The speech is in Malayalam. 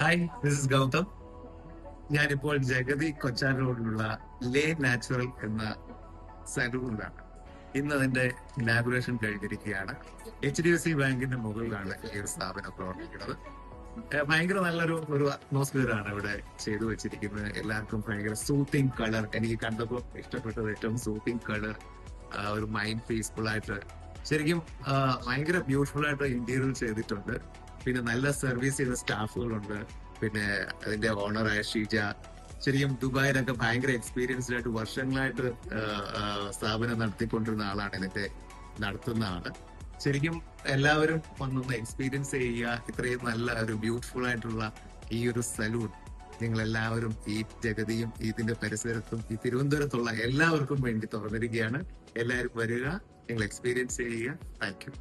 Hi this is Gautam. ഞാനിപ്പോൾ ജഗതി റോഡിലുള്ള ലേ നാച്ചുറൽ എന്ന സലൂണിലാണ് ഇന്ന് അതിന്റെ ഇനാഗുറേഷൻ കഴിഞ്ഞിരിക്കുകയാണ്. എച്ച് ഡി എഫ് സി ബാങ്കിന്റെ മുകളിലാണ് ഈ ഒരു സ്ഥാപനം പ്രവർത്തിക്കുന്നത്. ഭയങ്കര നല്ലൊരു ഒരു അറ്റ്മോസ്ഫിയർ ആണ് ഇവിടെ ചെയ്തു വെച്ചിരിക്കുന്നത്. എല്ലാവർക്കും ഭയങ്കര സൂത്തിങ് കളർ എനിക്ക് കണ്ടപ്പോൾ ഇഷ്ടപ്പെട്ടത് ഏറ്റവും സൂത്തിങ് കളർ ഒരു മൈൻഡ് പീസ്ഫുൾ ആയിട്ട് ശരിക്കും ഭയങ്കര ബ്യൂട്ടിഫുൾ ആയിട്ട് ഇന്റീരിയർ ചെയ്തിട്ടുണ്ട്. പിന്നെ നല്ല സർവീസ് ചെയ്ത സ്റ്റാഫുകളുണ്ട്. പിന്നെ അതിന്റെ ഓണറായ ഷീജ. ശരിക്കും ദുബായിലൊക്കെ ഭയങ്കര എക്സ്പീരിയൻസ്ഡ് ആയിട്ട് വർഷങ്ങളായിട്ട് സ്ഥാപനം നടത്തിക്കൊണ്ടിരുന്ന ആളാണ് ഇതിന്റെ നടത്തുന്ന ആൾ. ശരിക്കും എല്ലാവരും വന്നൊന്ന് എക്സ്പീരിയൻസ് ചെയ്യുക. ഇത്രയും നല്ല ഒരു ബ്യൂട്ടിഫുൾ ആയിട്ടുള്ള ഈ ഒരു സലൂൺ നിങ്ങൾ എല്ലാവരും ഈ ജഗതിയും ഇതിന്റെ പരിസരത്തും ഈ തിരുവനന്തപുരത്തുള്ള എല്ലാവർക്കും വേണ്ടി തുറന്നിരിക്കുകയാണ്. എല്ലാവരും വരിക. നിങ്ങൾ എക്സ്പീരിയൻസ് ചെയ്യുക താങ്ക് യു